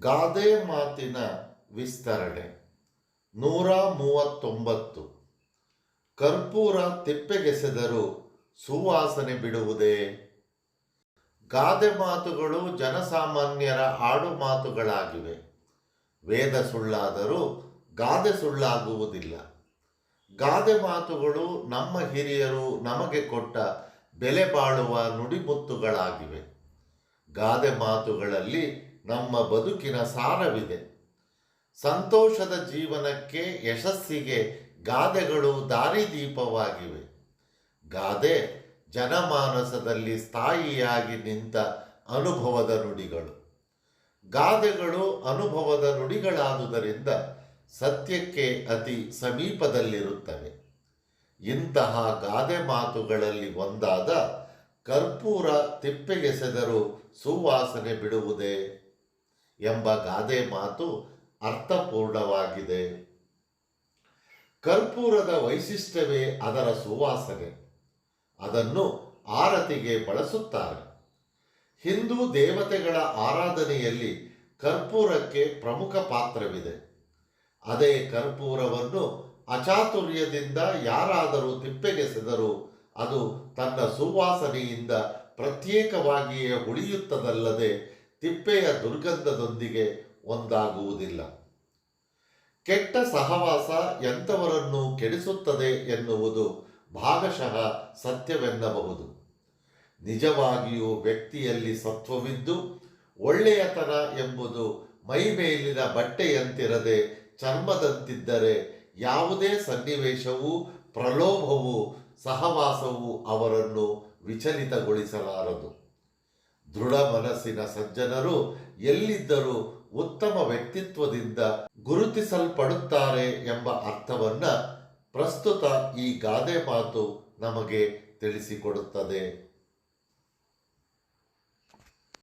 ಗಾದೆ ಮಾತಿನ ವಿಸ್ತರಣೆ. ನೂರ ಮೂವತ್ತೊಂಬತ್ತು. ಕರ್ಪೂರ ತಿಪ್ಪೆಗೆಸೆದರೂ ಸುವಾಸನೆ ಬಿಡುವುದೇ? ಗಾದೆ ಮಾತುಗಳು ಜನಸಾಮಾನ್ಯರ ಆಡು ಮಾತುಗಳಾಗಿವೆ. ವೇದ ಸುಳ್ಳಾದರೂ ಗಾದೆ ಸುಳ್ಳಾಗುವುದಿಲ್ಲ. ಗಾದೆ ಮಾತುಗಳು ನಮ್ಮ ಹಿರಿಯರು ನಮಗೆ ಕೊಟ್ಟ ಬೆಲೆ ಬಾಳುವ ನುಡಿಮುತ್ತುಗಳಾಗಿವೆ. ಗಾದೆ ಮಾತುಗಳಲ್ಲಿ ನಮ್ಮ ಬದುಕಿನ ಸಾರವಿದೆ. ಸಂತೋಷದ ಜೀವನಕ್ಕೆ ಯಶಸ್ಸಿಗೆ ಗಾದೆಗಳು ದಾರಿದೀಪವಾಗಿವೆ. ಗಾದೆ ಜನಮಾನಸದಲ್ಲಿ ಸ್ಥಾಯಿಯಾಗಿ ನಿಂತ ಅನುಭವದ ನುಡಿಗಳು. ಗಾದೆಗಳು ಅನುಭವದ ನುಡಿಗಳಾದುದರಿಂದ ಸತ್ಯಕ್ಕೆ ಅತಿ ಸಮೀಪದಲ್ಲಿರುತ್ತವೆ. ಇಂತಹ ಗಾದೆ ಮಾತುಗಳಲ್ಲಿ ಒಂದಾದ ಕರ್ಪೂರ ತಿಪ್ಪೆಗೆಸೆದರೂ ಸುವಾಸನೆ ಬಿಡುವುದೇ? ಎಂಬ ಗಾದೆ ಮಾತು ಅರ್ಥಪೂರ್ಣವಾಗಿದೆ. ಕರ್ಪೂರದ ವೈಶಿಷ್ಟ್ಯವೇ ಅದರ ಸುವಾಸನೆ. ಅದನ್ನು ಆರತಿಗೆ ಬಳಸುತ್ತಾರೆ. ಹಿಂದೂ ದೇವತೆಗಳ ಆರಾಧನೆಯಲ್ಲಿ ಕರ್ಪೂರಕ್ಕೆ ಪ್ರಮುಖ ಪಾತ್ರವಿದೆ. ಅದೇ ಕರ್ಪೂರವನ್ನು ಅಚಾತುರ್ಯದಿಂದ ಯಾರಾದರೂ ತಿಪ್ಪೆಗೆಸೆದರೂ ಅದು ತನ್ನ ಸುವಾಸನೆಯಿಂದ ಪ್ರತ್ಯೇಕವಾಗಿಯೇ ಉಳಿಯುತ್ತದಲ್ಲದೆ ತಿಪ್ಪೆಯ ದುರ್ಗಂಧದೊಂದಿಗೆ ಒಂದಾಗುವುದಿಲ್ಲ. ಕೆಟ್ಟ ಸಹವಾಸ ಎಂಥವರನ್ನು ಕೆಡಿಸುತ್ತದೆ ಎನ್ನುವುದು ಭಾಗಶಃ ಸತ್ಯವೆನ್ನಬಹುದು. ನಿಜವಾಗಿಯೂ ವ್ಯಕ್ತಿಯಲ್ಲಿ ಸತ್ವವಿದ್ದು ಒಳ್ಳೆಯತನ ಎಂಬುದು ಮೈಮೇಲಿನ ಬಟ್ಟೆಯಂತಿರದೆ ಚರ್ಮದಂತಿದ್ದರೆ ಯಾವುದೇ ಸನ್ನಿವೇಶವೂ ಪ್ರಲೋಭವೂ ಸಹವಾಸವೂ ಅವರನ್ನು ವಿಚಲಿತಗೊಳಿಸಲಾರದು. ದೃಢ ಮನಸ್ಸಿನ ಸಜ್ಜನರು ಎಲ್ಲಿದ್ದರೂ ಉತ್ತಮ ವ್ಯಕ್ತಿತ್ವದಿಂದ ಗುರುತಿಸಲ್ಪಡುತ್ತಾರೆ ಎಂಬ ಅರ್ಥವನ್ನ ಪ್ರಸ್ತುತ ಈ ಗಾದೆ ಮಾತು ನಮಗೆ ತಿಳಿಸಿಕೊಡುತ್ತದೆ.